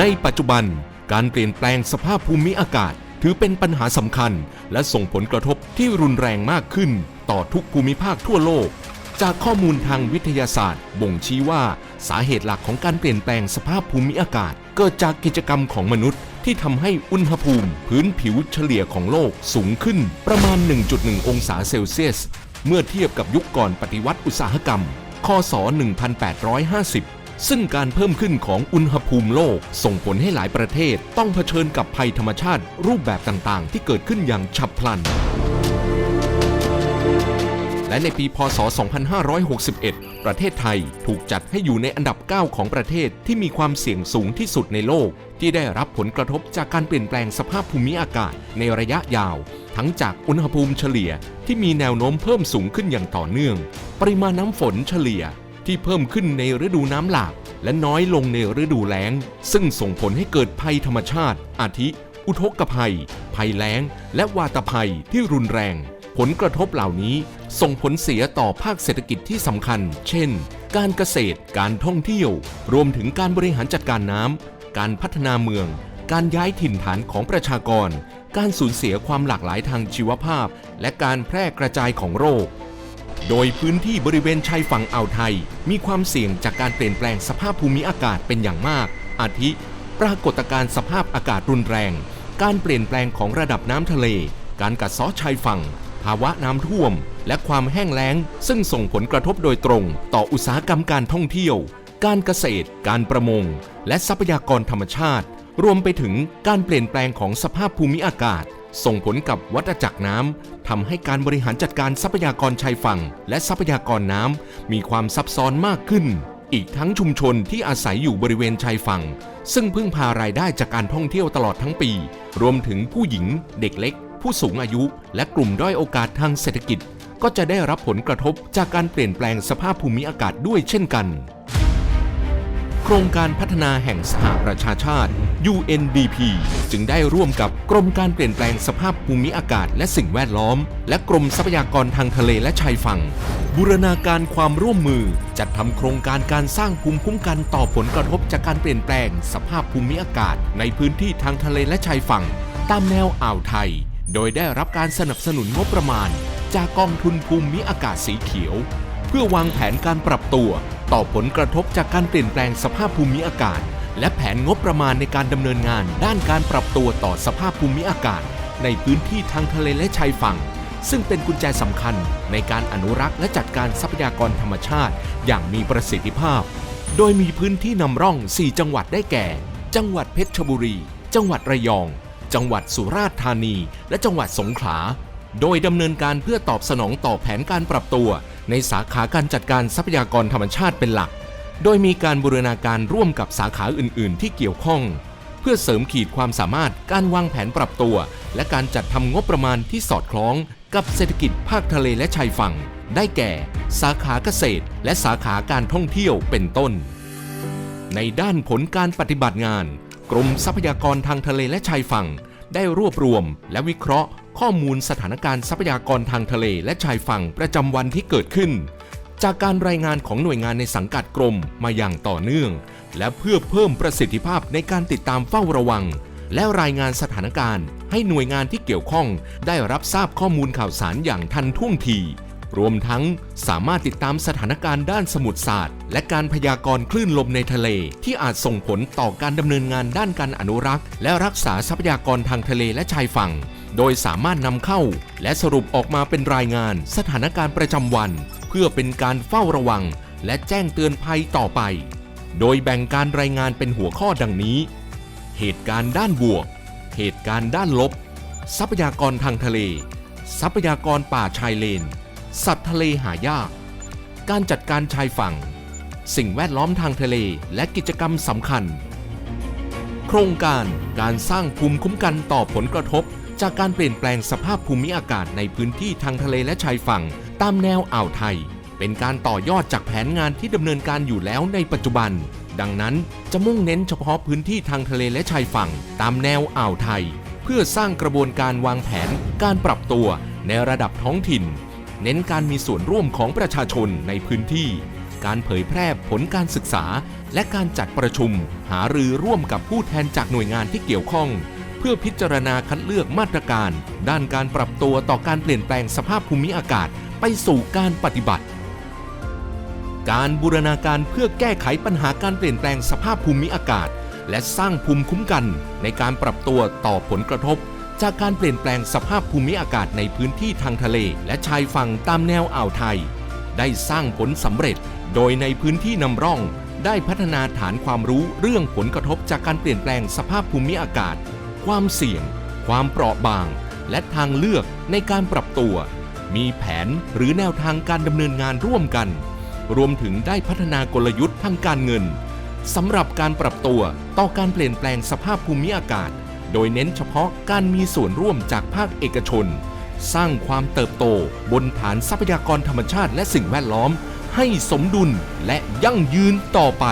ในปัจจุบันการเปลี่ยนแปลงสภาพภูมิอากาศ ถือเป็นปัญหาสำคัญ และส่งผลกระทบที่รุนแรงมากขึ้น ต่อทุกภูมิภาคทั่วโลก จากข้อมูลทางวิทยาศาสตร์ บ่งชี้ว่าสาเหตุหลักของการเปลี่ยนแปลงสภาพภูมิอากาศ เกิดจากกิจกรรมของมนุษย์ ที่ทำให้อุณหภูมิ พื้นผิวเฉลี่ยของโลกสูงขึ้นประมาณ 1.1 องศาเซลเซียส เมื่อเทียบกับยุคก่อนปฏิวัติอุตสาหกรรม คศ 1850 ซึ่งการเพิ่มขึ้นของอุณหภูมิโลก ส่งผลให้หลายประเทศ ต้องเผชิญกับภัยธรรมชาติรูปแบบต่างๆ ที่เกิดขึ้นอย่างฉับพลัน และในปี พศ 2561 ประเทศไทยถูกจัดให้อยู่ในอันดับ 9 ของประเทศที่มีความเสี่ยงสูงที่สุดในโลก ที่ได้รับผลกระทบจากการเปลี่ยนแปลงสภาพภูมิอากาศในระยะยาวทั้งจากอุณหภูมิเฉลี่ยที่มีแนวโน้มเพิ่มสูงขึ้นอย่างต่อเนื่อง ปริมาณน้ำฝนเฉลี่ย ที่เพิ่มขึ้นในฤดูน้ำหลาก และน้อยลงในฤดูแล้ง ซึ่งส่งผลให้เกิดภัยธรรมชาติ อาทิ อุทกภัย ภัยแล้ง และวาตภัยที่รุนแรง ผลกระทบเหล่านี้ส่งผลเสียต่อภาคเศรษฐกิจที่สำคัญ เช่น การเกษตร การท่องเที่ยว รวมถึงการบริหารจัดการน้ำ การพัฒนาเมือง การย้ายถิ่นฐานของประชากร การสูญเสียความหลากหลายทางชีวภาพ และการแพร่กระจายของโรค โดยพื้นที่บริเวณชายฝั่งอ่าวไทย มีความเสี่ยงจากการเปลี่ยนแปลงสภาพภูมิอากาศเป็นอย่างมาก อาทิ ปรากฏการณ์สภาพอากาศรุนแรง การเปลี่ยนแปลงของระดับน้ำทะเล การกัดเซาะชายฝั่ง ภาวะน้ำท่วม และความแห้งแล้ง ซึ่งส่งผลกระทบโดยตรง ต่ออุตสาหกรรมการท่องเที่ยว การเกษตร การประมง และทรัพยากรธรรมชาติ รวมไปถึงการเปลี่ยนแปลงของสภาพภูมิอากาศ ส่งผลกับวัฏจักรน้ำทำให้การบริหารจัดการทรัพยากรชายฝั่ง และทรัพยากรน้ำมีความซับซ้อนมากขึ้น อีกทั้งชุมชนที่อาศัยอยู่บริเวณชายฝั่ง ซึ่งพึ่งพารายได้จากการท่องเที่ยวตลอดทั้งปี รวมถึงผู้หญิง เด็กเล็ก ผู้สูงอายุ และกลุ่มด้อยโอกาสทางเศรษฐกิจ ก็จะได้รับผลกระทบจากการเปลี่ยนแปลงสภาพภูมิอากาศด้วยเช่นกัน โครงการพัฒนาแห่งสหประชาชาติ UNDP จึงได้ร่วมกับกรมการเปลี่ยนแปลงสภาพภูมิอากาศและสิ่งแวดล้อม และกรมทรัพยากรทางทะเลและชายฝั่ง บูรณาการความร่วมมือ จัดทำโครงการการสร้างภูมิคุ้มกันต่อผลกระทบจากการเปลี่ยนแปลงสภาพภูมิอากาศ ในพื้นที่ทางทะเลและชายฝั่ง ตามแนวอ่าวไทย โดยได้รับการสนับสนุนงบประมาณ จากกองทุนภูมิอากาศสีเขียว เพื่อวางแผนการปรับตัว ต่อผลกระทบจากการเปลี่ยนแปลงสภาพภูมิอากาศ และแผนงบประมาณในการดำเนินงาน ด้านการปรับตัวต่อสภาพภูมิอากาศ ในพื้นที่ทางทะเลและชายฝั่ง ซึ่งเป็นกุญแจสำคัญในการอนุรักษ์และจัดการทรัพยากรธรรมชาติ อย่างมีประสิทธิภาพ โดยมีพื้นที่นำร่อง 4 จังหวัดได้แก่ จังหวัดเพชรบุรี จังหวัดระยอง จังหวัดสุราษฎร์ธานี และจังหวัดสงขลา โดยดำเนินการเพื่อตอบสนองต่อแผนการปรับตัว ในสาขาการจัดการทรัพยากรธรรมชาติเป็นหลัก โดยมีการบูรณาการร่วมกับสาขาอื่น ๆ ที่เกี่ยวข้อง เพื่อเสริมขีดความสามารถการวางแผนปรับตัว และการจัดทำงบประมาณที่สอดคล้องกับเศรษฐกิจภาคทะเลและชายฝั่ง ได้แก่ สาขาเกษตร และสาขาการท่องเที่ยวเป็นต้น ในด้านผลการปฏิบัติงาน กรมทรัพยากรทางทะเลและชายฝั่ง ได้รวบรวมและวิเคราะห์ ข้อมูลสถานการณ์ทรัพยากรทางทะเลและชายฝั่งประจำวันที่เกิดขึ้น จากการรายงานของหน่วยงานในสังกัดกรมมาอย่างต่อเนื่อง และเพื่อเพิ่มประสิทธิภาพในการติดตามเฝ้าระวัง และรายงานสถานการณ์ ให้หน่วยงานที่เกี่ยวข้อง ได้รับทราบข้อมูลข่าวสารอย่างทันท่วงทีรวมทั้งสามารถติดตามสถานการณ์ด้านสมุทรศาสตร์ และการพยากรณ์คลื่นลมในทะเล ที่อาจส่งผลต่อการดำเนินงานด้านการอนุรักษ์ และรักษาทรัพยากรทางทะเลและชายฝั่ง โดยสามารถนำเข้า และสรุปออกมาเป็นรายงานสถานการณ์ประจำวัน เพื่อเป็นการเฝ้าระวัง และแจ้งเตือนภัยต่อไป โดยแบ่งการรายงานเป็นหัวข้อดังนี้ เหตุการณ์ด้านบวก เหตุการณ์ด้านลบ ทรัพยากรทางทะเล ทรัพยากรป่าชายเลน สัตว์ทะเลหายาก การจัดการชายฝั่ง สิ่งแวดล้อมทางทะเลและกิจกรรมสำคัญ โครงการการสร้างภูมิคุ้มกันต่อผลกระทบ จากการเปลี่ยนแปลงสภาพภูมิอากาศในพื้นที่ทางทะเลและชายฝั่ง ตามแนวอ่าวไทย เป็นการต่อยอดจากแผนงานที่ดำเนินการอยู่แล้วในปัจจุบัน ดังนั้นจะมุ่งเน้นเฉพาะพื้นที่ทางทะเลและชายฝั่ง ตามแนวอ่าวไทย เพื่อสร้างกระบวนการวางแผน การปรับตัวในระดับท้องถิ่น เน้นการมีส่วนร่วมของประชาชนในพื้นที่ การเผยแพร่ผลการศึกษา และการจัดประชุม หารือร่วมกับผู้แทนจากหน่วยงานที่เกี่ยวข้อง พื่อพิจารณาคัดเลือกมาตรการ ด้านการปรับตัวต่อการเปลี่ยนแปลงสภาพภูมิอากาศไปสู่การปฏิบัติ การบูรณาการเพื่อแก้ไขปัญหาการเปลี่ยนแปลงสภาพภูมิอากาศ และสร้างภูมิคุ้มกันในการปรับตัวต่อผลกระทบ จากการเปลี่ยนแปลงสภาพภูมิอากาศในพื้นที่ทางทะเล และชายฝั่งตามแนวอ่าวไทย ได้สร้างผลสำเร็จ โดยในพื้นที่นำร่อง ได้พัฒนาฐานความรู้เรื่องผลกระทบจากการเปลี่ยนแปลงสภาพภูมิอากาศ ความเสี่ยง ความเปราะบาง และทางเลือกในการปรับตัว มีแผนหรือแนวทางการดำเนินงานร่วมกัน รวมถึงได้พัฒนากลยุทธ์ทางการเงินสำหรับการปรับตัวต่อการเปลี่ยนแปลงสภาพภูมิอากาศ โดยเน้นเฉพาะการมีส่วนร่วมจากภาคเอกชน สร้างความเติบโตบนฐานทรัพยากรธรรมชาติและสิ่งแวดล้อม ให้สมดุลและยั่งยืนต่อไป